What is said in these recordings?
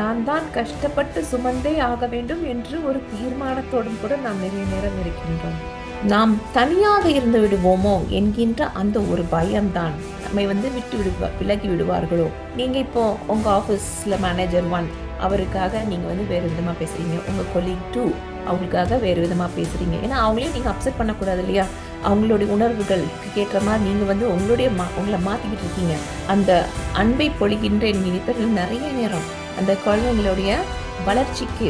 நான் தான் கஷ்டப்பட்டு சுமந்தே ஆக வேண்டும் என்று ஒரு தீர்மானத்தோடும் கூட நாம் நிறைய நேரம் இருக்கின்றோம். நாம் தனியாக இருந்து விடுவோமோ என்கின்ற அந்த ஒரு பயம்தான் நம்மை வந்து விட்டு விடுவா விலகி விடுவார்களோ? நீங்க இப்போ உங்க ஆஃபீஸில் மேனேஜர் ஒன் அவருக்காக நீங்க வந்து வேறு விதமா பேசுறீங்க. உங்க கொலீக் டூ அவங்களுக்காக வேறு விதமா பேசுறீங்க. ஏன்னா அவங்களையும் நீங்க அப்செட் பண்ணக்கூடாது இல்லையா? அவங்களுடைய உணர்வுகளுக்கு ஏற்ற மாதிரி நீங்கள் வந்து உங்களுடைய மா உங்களை மாற்றிக்கிட்டு இருக்கீங்க. அந்த அன்பை பொழிகின்ற நினைப்பர்கள் நிறைய நேரம். அந்த குழந்தைங்களுடைய வளர்ச்சிக்கு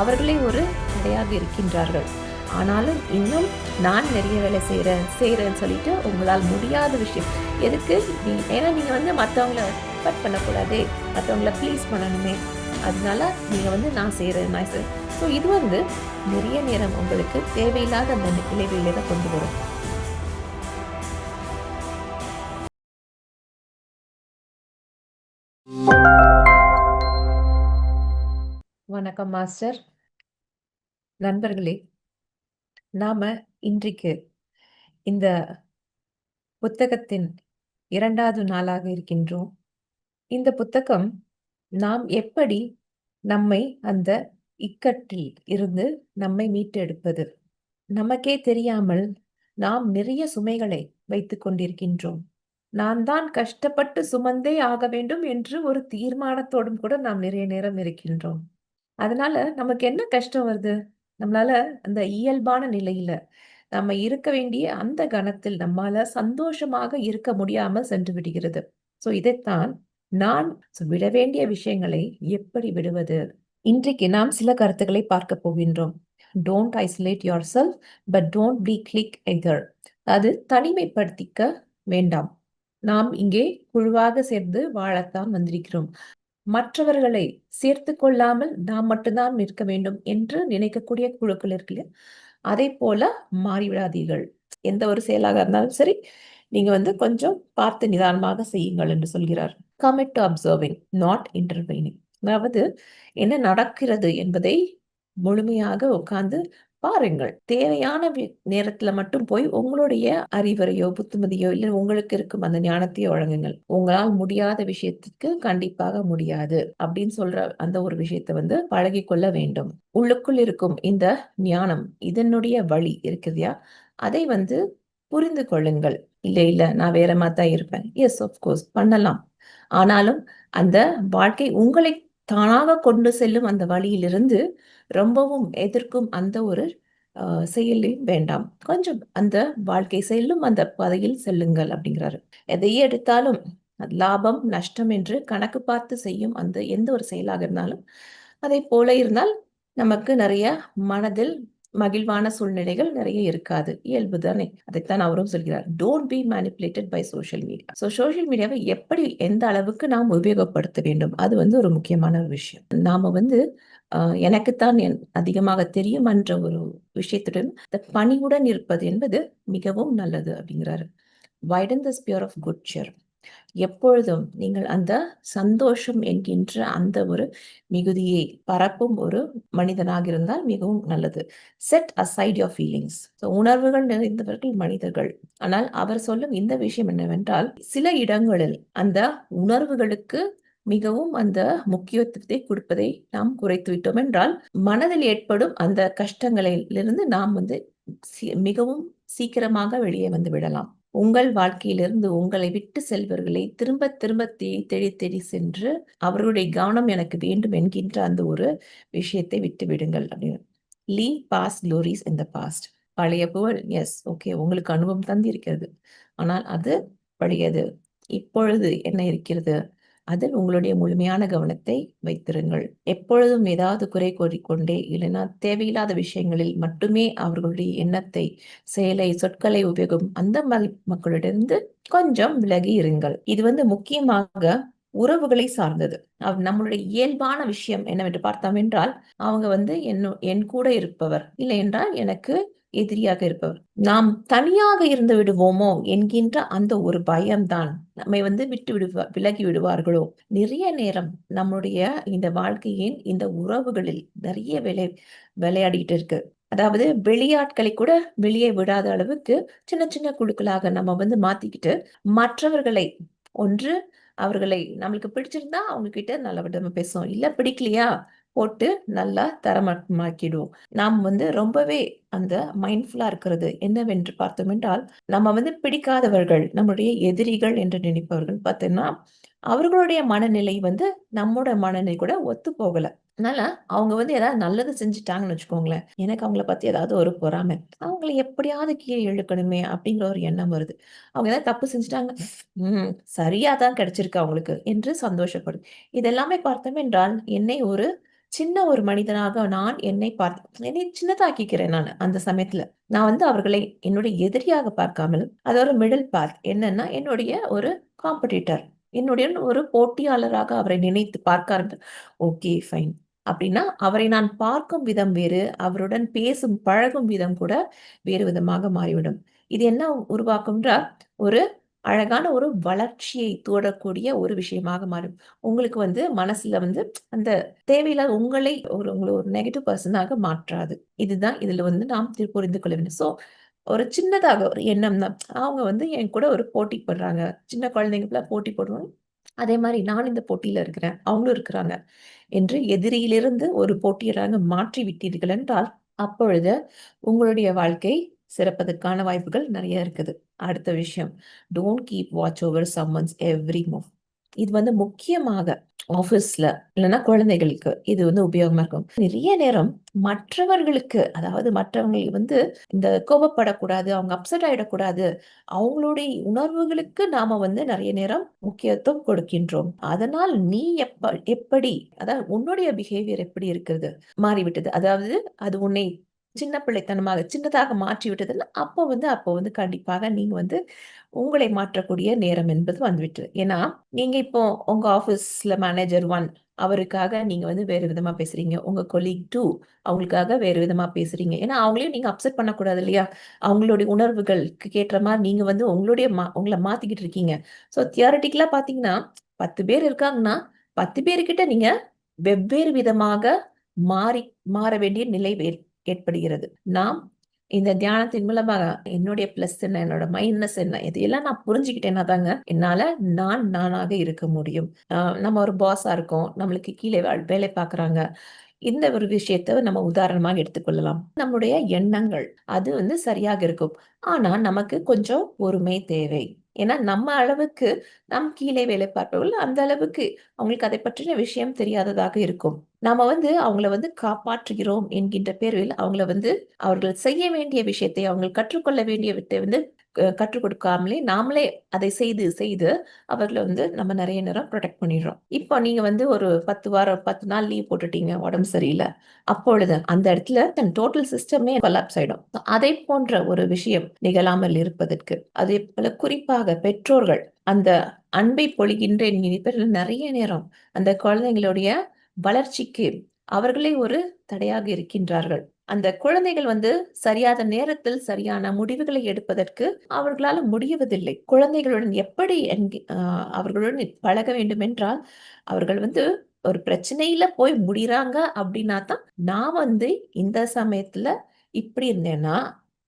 அவர்களே ஒரு தடையாக இருக்கின்றார்கள். ஆனாலும் இன்னும் நான் நிறைய வேலை செய்கிறேன் செய்கிறேன்னு சொல்லிட்டு உங்களால் முடியாத விஷயம். எதுக்கு? நீ ஏன்னா நீங்கள் வந்து மற்றவங்கள கட் பண்ணக்கூடாதே. மற்றவங்கள ப்ளீஸ் பண்ணணுமே. அதனால நீங்கள் வந்து நான் செய்கிறேன் நான் செய்கிறேன் ஸோ இது வந்து நிறைய நேரம் உங்களுக்கு தேவையில்லாத அந்த இடைவெளியை தான் கொண்டு வரும். வணக்கம் மாஸ்டர். நண்பர்களே நாம இன்றைக்கு இந்த புத்தகத்தின் இரண்டாவது நாளாக இருக்கின்றோம். இந்த புத்தகம் நாம் எப்படி நம்மை அந்த இக்கட்டில் இருந்து நம்மை மீட்டெடுப்பது? நமக்கே தெரியாமல் நாம் நிறைய சுமைகளை வைத்துக் கொண்டிருக்கின்றோம். நான் தான் கஷ்டப்பட்டு சுமந்தே ஆக வேண்டும் என்று ஒரு தீர்மானத்தோடும் கூட நாம் நிறைய நேரம் இருக்கின்றோம். அதனால நமக்கு என்ன கஷ்டம் வருது? நம்மளால அந்த இயல்பான நிலையில நம்ம இருக்க வேண்டிய அந்த கணத்தில் நம்மால சந்தோஷமாக இருக்க முடியாமல் சென்று விடுகிறது. சோ இதைத்தான் நான் விட வேண்டிய விஷயங்களை எப்படி விடுவது? இன்றைக்கு நாம் சில கருத்துக்களை பார்க்க போகின்றோம். Don't isolate yourself but don't be clique either அது தனிமைப்படுத்திக்க வேண்டாம். நாம் இங்கே குழுவாக சேர்ந்து வாழத்தான் வந்திருக்கிறோம். மற்றவர்களை சேர்த்து கொள்ளாமல் நாம் மட்டும்தான் இருக்க வேண்டும் என்று நினைக்கக்கூடிய குழுக்கள் இருக்கு அதே போல மாறிவிடாதீர்கள். எந்த ஒரு செயலாக இருந்தாலும் சரி நீங்க வந்து கொஞ்சம் பார்த்து நிதானமாக செய்யுங்கள் என்று சொல்கிறார். Commit to observing not intervening அதாவது என்ன நடக்கிறது என்பதை முழுமையாக உட்கார்ந்து பாருங்கள் தேவையான நேரத்துல மட்டும் போய் உங்களுடைய அறிவுரையோ புத்துமதியோ இல்லை உங்களுக்கு இருக்கும் அந்த ஞானத்தையோ வழங்குங்கள். உங்களால் முடியாத விஷயத்துக்கு கண்டிப்பாக முடியாது அப்படின்னு சொல்ற அந்த ஒரு விஷயத்த வந்து பழகி கொள்ள வேண்டும். உள்ளுக்குள் இருக்கும் இந்த ஞானம் இதனுடைய வழி இருக்குதையா அதை வந்து புரிந்து கொள்ளுங்கள். இல்ல இல்ல நான் வேற மாதிரி தான் இருப்பேன் எஸ் கோர்ஸ் பண்ணலாம். ஆனாலும் அந்த வாழ்க்கை உங்களை தானாக கொண்டு செல்லும் அந்த வழியிலிருந்து ரொம்பவும் எதிர்க்கும் அந்த ஒரு செயலையும் வேண்டாம். கொஞ்சம் அந்த வாழ்க்கை செல்லும் அந்த பாதையில் செல்லுங்கள் அப்படிங்கிறாரு. எதையே எடுத்தாலும் லாபம் நஷ்டம் என்று கணக்கு பார்த்து செய்யும் அந்த எந்த ஒரு செயலாக இருந்தாலும் அதை போல இருந்தால் நமக்கு நிறைய மனதில் மகிழ்வான சூழ்நிலைகள் நிறைய இருக்காது. இயல்பு தானே? அதைத்தான் அவரும் சொல்கிறார். Don't be manipulated by social media so social மீடியாவை எப்படி எந்த அளவுக்கு நாம் உபயோகப்படுத்த வேண்டும்? அது வந்து ஒரு முக்கியமான ஒரு விஷயம். நாம வந்து எனக்குத்தான் என் அதிகமாக தெரியும் என்ற ஒரு விஷயத்துடன் இந்த பணிவுடன் இருப்பது என்பது மிகவும் நல்லது அப்படிங்கிறாரு. Widen the sphere of good cheer எப்பொழுதும் நீங்கள் அந்த சந்தோஷம் என்கின்ற அந்த ஒரு மிகுதியை பரப்பும் ஒரு மனிதனாக இருந்தால் மிகவும் நல்லது. செட் அசைட் யோர் ஃபீலிங்ஸ் உணர்வுகள் நிறைந்தவர்கள் மனிதர்கள். ஆனால் அவர் சொல்லும் இந்த விஷயம் என்னவென்றால் சில இடங்களில் அந்த உணர்வுகளுக்கு மிகவும் அந்த முக்கியத்துவத்தை கொடுப்பதை நாம் குறைத்து விட்டோம் என்றால் மனதில் ஏற்படும் அந்த கஷ்டங்களிலிருந்து நாம் வந்து மிகவும் சீக்கிரமாக வெளியே வந்து விடலாம். உங்கள் வாழ்க்கையிலிருந்து உங்களை விட்டு செல்வர்களை திரும்ப திரும்ப தேடி தேடி தேடி சென்று அவர்களுடைய கவனம் எனக்கு வேண்டும் என்கின்ற அந்த ஒரு விஷயத்தை விட்டு விடுங்கள் அப்படின்னு. லீ பாஸ் க்ளோரிஸ் இந்த பாஸ்ட் பழைய புகழ் எஸ் ஓகே உங்களுக்கு அனுபவம் தந்திருக்கிறது. ஆனால் அது பழையது. இப்பொழுது என்ன இருக்கிறது? அதில் உங்களுடைய முழுமையான கவனத்தை வைத்திருங்கள். எப்பொழுதும் ஏதாவது குறை கூறிக்கொண்டே இல்லைன்னா தேவையில்லாத விஷயங்களில் மட்டுமே அவர்களுடைய எண்ணத்தை செயலை சொற்களை உபயோகம் அந்த மக்களிடமிருந்து கொஞ்சம் விலகி இருங்கள். இது வந்து முக்கியமாக உறவுகளை சார்ந்தது. நம்மளுடைய இயல்பான விஷயம் என்னவென்று பார்த்தோம் என்றால் அவங்க வந்து என் என் கூட இருப்பவர். இல்லை என்றால் எனக்கு எதிரியாக இருப்பவர். நாம் தனியாக இருந்து விடுவோமோ என்கின்ற அந்த ஒரு பயம்தான் நம்மை வந்து விட்டு விடுவா விலகி விடுவார்களோ? நிறைய நேரம் நம்முடைய இந்த வாழ்க்கையின் இந்த உறவுகளில் நிறைய விளை விளையாடிட்டு இருக்கு. அதாவது வெளியாட்களை கூட வெளியே விடாத அளவுக்கு சின்ன சின்ன குழுக்களாக நம்ம வந்து மாத்திக்கிட்டு மற்றவர்களை ஒன்று அவர்களை நம்மளுக்கு பிடிச்சிருந்தா அவங்க கிட்ட நல்ல விதமா பேசுவோம். இல்ல பிடிக்கலையா? போட்டு நல்லா தரமாக்கிடுவோம். நாம் வந்து ரொம்பவே அந்த மைண்ட்ஃபுல்லா இருக்கிறது என்னவென்று பார்த்தோம் என்றால் நம்ம வந்து பிடிக்காதவர்கள் நம்முடைய எதிரிகள் என்று நினைப்பவர்கள் பார்த்தோம்னா அவர்களுடைய மனநிலை வந்து நம்மோட மனநிலை கூட ஒத்து போகல. அதனால அவங்க வந்து ஏதாவது நல்லது செஞ்சுட்டாங்கன்னு வச்சுக்கோங்களேன் எனக்கு அவங்கள பத்தி ஏதாவது ஒரு பொறாமை அவங்கள எப்படியாவது கீழே இழுக்கணுமே அப்படிங்கிற ஒரு எண்ணம் வருது. அவங்க ஏதாவது தப்பு செஞ்சுட்டாங்க உம் சரியா தான் கிடைச்சிருக்கு அவங்களுக்கு என்று சந்தோஷப்படும் இதெல்லாமே பார்த்தோம் என்றால் என்னை ஒரு சின்ன ஒரு மனிதனாக நான் என்னை பார்த்து என்னை சின்னதாக்கிக்கிறேன் நான் அந்த சமயத்துல. நான் வந்து அவர்களை என்னுடைய எதிரியாக பார்க்காமல் அதோட மிடில் பாத் என்னன்னா என்னுடைய ஒரு காம்படிட்டர் என்னுடைய ஒரு போட்டியாளராக அவரை நினைத்து பார்க்க ஆரம்பித்து ஓகே ஃபைன் அப்படின்னா அவரை நான் பார்க்கும் விதம் வேறு அவருடன் பேசும் பழகும் விதம் கூட வேறு விதமாக மாறிவிடும். இது என்ன உருவாக்கும்ன்ற ஒரு அழகான ஒரு வளர்ச்சியை தோடக்கூடிய ஒரு விஷயமாக மாறும். உங்களுக்கு வந்து மனசுல வந்து அந்த தேவையில்லாத உங்களை ஒரு உங்களை ஒரு நெகட்டிவ் பர்சனாக மாற்றாது. இதுதான் இதுல வந்து நாம் புரிந்து கொள்ள வேண்டும். ஸோ ஒரு சின்னதாக ஒரு எண்ணம் தான். அவங்க வந்து என் கூட ஒரு போட்டி போடுறாங்க. சின்ன குழந்தைங்களுக்குலாம் போட்டி போடுவாங்க. அதே மாதிரி நான் இந்த போட்டியில இருக்கிறேன். அவங்களும் இருக்கிறாங்க என்று எதிரியிலிருந்து ஒரு போட்டியராக மாற்றி விட்டீர்கள் என்றால் அப்பொழுது உங்களுடைய வாழ்க்கை சிறப்பதற்கான வாய்ப்புகள் நிறைய இருக்குது. அடுத்த விஷயம் don't keep watch over someone's every move இது வந்து முக்கியமாக ஆஃபீஸ்ல இல்லைன்னா குழந்தைகளுக்கு இது வந்து உபயோகமா இருக்கும். நிறைய நேரம் மற்றவர்களுக்கு அதாவது மற்றவங்களுக்கு வந்து இந்த கோபப்படக்கூடாது அவங்க அப்செட் ஆயிடக்கூடாது அவங்களுடைய உணர்வுகளுக்கு நாம வந்து நிறைய நேரம் முக்கியத்துவம் கொடுக்கின்றோம். அதனால் நீ எப்ப எப்படி அதாவது உன்னுடைய பிஹேவியர் எப்படி இருக்கிறது மாறிவிட்டது. அதாவது அது உன்னை சின்ன பிள்ளைத்தனமாக சின்னதாக மாற்றி விட்டதுன்னா அப்போ வந்து அப்போ வந்து கண்டிப்பாக நீங்கள் வந்து உங்களை மாற்றக்கூடிய நேரம் என்பது வந்துவிட்டு ஏன்னா நீங்கள் இப்போ உங்கள் ஆஃபீஸில் மேனேஜர் ஒன் அவருக்காக நீங்கள் வந்து வேறு விதமாக பேசுகிறீங்க உங்கள் கொலீக் டூ அவங்களுக்காக வேறு விதமாக பேசுகிறீங்க ஏன்னா அவங்களையும் நீங்கள் அப்செட் பண்ணக்கூடாது இல்லையா? அவங்களுடைய உணர்வுகளுக்கு ஏற்ற மாதிரி நீங்கள் வந்து உங்களுடைய மா உங்களை மாற்றிக்கிட்டு இருக்கீங்க. ஸோ தியாரட்டிக்கலாக பார்த்தீங்கன்னா பத்து பேர் இருக்காங்கன்னா பத்து பேர்கிட்ட நீங்கள் வெவ்வேறு விதமாக மாறி மாற வேண்டிய நிலை ஏற்படுகிறது நாம் இந்த தியானத்தின் மூலமாக என்னுடைய பிளஸ் என்ன என்னோட மைனஸ் என்ன இதையெல்லாம் நான் புரிஞ்சுக்கிட்டேன்னா தாங்க என்னால நான் நானாக இருக்க முடியும். நம்ம ஒரு பாஸா இருக்கோம் நம்மளுக்கு கீழே வேலை பார்க்குறாங்க. இந்த ஒரு விஷயத்த நம்ம உதாரணமாக எடுத்துக்கொள்ளலாம். நம்முடைய எண்ணங்கள் அது வந்து சரியாக இருக்கும். ஆனா நமக்கு கொஞ்சம் பொறுமை தேவை. ஏன்னா நம்ம அளவுக்கு நம் கீழே வேலை பார்ப்பவர்கள் அந்த அளவுக்கு அவங்களுக்கு அதை பற்றின விஷயம் தெரியாததாக இருக்கும். நாம வந்து அவங்கள வந்து காப்பாற்றுகிறோம் என்கின்ற பேரில் அவங்கள வந்து அவர்கள் செய்ய வேண்டிய விஷயத்தை அவங்க கற்றுக்கொள்ள வேண்டிய வந்து கற்றுக் கொடுக்காமலே நாமளே அதை செய்து செய்து அவர்களை வந்து நம்ம நிறைய நேரம் ப்ரொடெக்ட் பண்ணிடுறோம். இப்போ நீங்க வந்து ஒரு பத்து வாரம் பத்து நாள் லீவ் போட்டுட்டீங்க உடம்பு சரியில்லை. அப்பொழுது அந்த இடத்துல தன் டோட்டல் சிஸ்டமே கொலாப்ஸ் ஆயிடும். அதை போன்ற ஒரு விஷயம் நிகழாமல் இருப்பதற்கு அதே போல குறிப்பாக பெற்றோர்கள் அந்த அன்பை பொழிகின்ற நிறைய நேரம் அந்த குழந்தைங்களுடைய வளர்ச்சிக்கு அவர்களே ஒரு தடையாக இருக்கின்றார்கள். அந்த குழந்தைகள் வந்து சரியான நேரத்தில் சரியான முடிவுகளை எடுப்பதற்கு அவர்களால் முடியவதில்லை குழந்தைகளுடன் எப்படி அவர்களுடன் பழக வேண்டும் என்றால் அவர்கள் வந்து ஒரு பிரச்சனையில போய் முடிறாங்க அப்படின்னா தான் நான் வந்து இந்த சமயத்துல இப்படி இருந்தேன்னா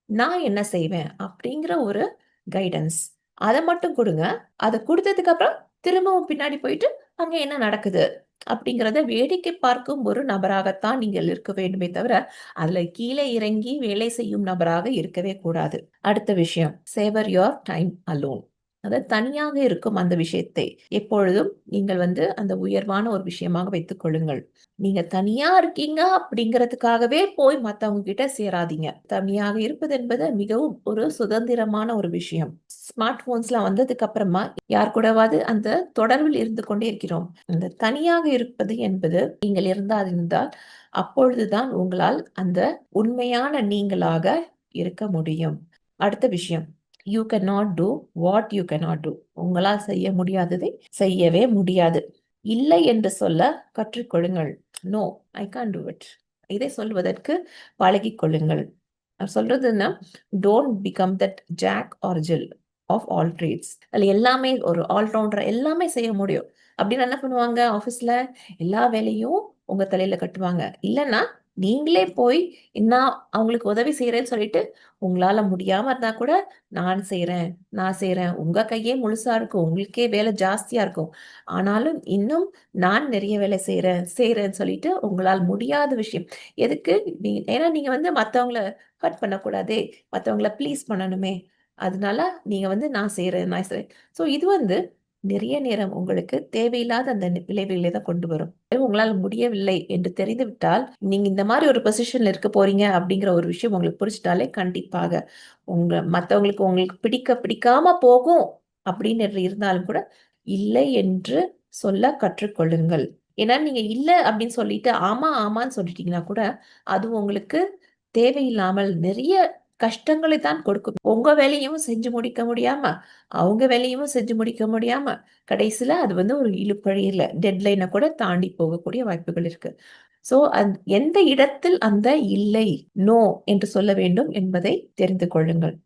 நான் என்ன செய்வேன் அப்படிங்கிற ஒரு கைடன்ஸ் அதை மட்டும் கொடுங்க. அதை கொடுத்ததுக்கு அப்புறம் திரும்பவும் பின்னாடி போயிட்டு அங்க என்ன நடக்குது? அப்படிங்கிறத வேடிக்கை பார்க்கும் ஒரு நபராகத்தான் நீங்கள் இருக்க வேண்டுமே தவிர அதுல கீழே இறங்கி வேலை செய்யும் நபராக இருக்கவே கூடாது. அடுத்த விஷயம் சேவர் யோர் டைம் அலோன். அதாவது தனியாக இருக்கும் அந்த விஷயத்தை எப்பொழுதும் நீங்கள் வந்து அந்த உயர்வான ஒரு விஷயமாக வைத்துக் கொள்ளுங்கள். நீங்க தனியா இருக்கீங்க அப்படிங்கிறதுக்காகவே போய் மத்தவங்க கிட்ட சேராதீங்க. தனியாக இருப்பது என்பது மிகவும் ஒரு சுதந்திரமான ஒரு விஷயம். ஸ்மார்ட் போன்ஸ்லாம் வந்ததுக்கு அப்புறமா யார் கூடவாது அந்த தொடர்பில் இருந்து கொண்டே இருக்கிறோம். அந்த தனியாக இருப்பது என்பது நீங்கள் இருந்தால் இருந்தால் அப்பொழுதுதான் உங்களால் அந்த உண்மையான நீங்களாக இருக்க முடியும். அடுத்த விஷயம். You can not do what you can not do உங்களால் செய்ய முடியாததை செய்யவே முடியாது. இல்லை என்று சொல்ல கற்றுக்கொள்ளுங்கள் no I can't do it இதை சொல்வதற்கு பழகி கொள்ளுங்கள். சொல்றதுன்னா don't become that Jack or Jill of all trades அதில் எல்லாமே ஒரு ஆல்ரவுண்டர் எல்லாமே செய்ய முடியும். அப்படின்னு என்ன பண்ணுவாங்க? ஆஃபீஸில் எல்லா வேலையும் உங்கள் தலையில் கட்டுவாங்க. இல்லைன்னா நீங்களே போய் நான் அவங்களுக்கு உதவி செய்யறேன்னு சொல்லிட்டு உங்களால முடியாம இருந்தா கூட நான் செய்யறேன் நான் செய்யறேன் உங்க கையே முழுசா இருக்கும். உங்களுக்கே வேலை ஜாஸ்தியா இருக்கும். ஆனாலும் இன்னும் நான் நிறைய வேலை செய்யறேன் செய்யறேன்னு சொல்லிட்டு உங்களால் முடியாத விஷயம். எதுக்கு? நீ ஏன்னா நீங்க வந்து மத்தவங்கள ஹர்ட் பண்ணக்கூடாதே. மத்தவங்கள ப்ளீஸ் பண்ணணுமே. அதனால நீங்க வந்து நான் செய்யறேன் நான் செய்யறேன் ஸோ இது வந்து நிறைய நேரம் உங்களுக்கு தேவையில்லாத அந்த நி- விளைவுகளை தான் கொண்டு வரும். உங்களால் முடியவில்லை என்று தெரிந்துவிட்டால் நீங்க இந்த மாதிரி ஒரு பொசிஷன்ல இருக்க போறீங்க அப்படிங்கிற ஒரு விஷயம் உங்களுக்கு புரிஞ்சிட்டாலே கண்டிப்பாக உங்க மற்றவங்களுக்கு உங்களுக்கு பிடிக்க பிடிக்காம போகும் அப்படின்னு இருந்தாலும் கூட இல்லை என்று சொல்ல கற்றுக்கொள்ளுங்கள். ஏன்னா நீங்க இல்லை அப்படின்னு சொல்லிட்டு ஆமா ஆமான்னு சொல்லிட்டீங்கன்னா கூட அது உங்களுக்கு தேவையில்லாமல் நிறைய கஷ்டங்களை தான் கொடுக்கும். உங்க வேலையும் செஞ்சு முடிக்க முடியாம அவங்க வேலையும் செஞ்சு முடிக்க முடியாம கடைசியில அது வந்து ஒரு இழுப்பழியில டெட்லைனை கூட தாண்டி போகக்கூடிய வாய்ப்புகள் இருக்கு. சோ எந்த இடத்தில் அந்த இல்லை நோ என்று சொல்ல வேண்டும் என்பதை தெரிந்து கொள்ளுங்கள்.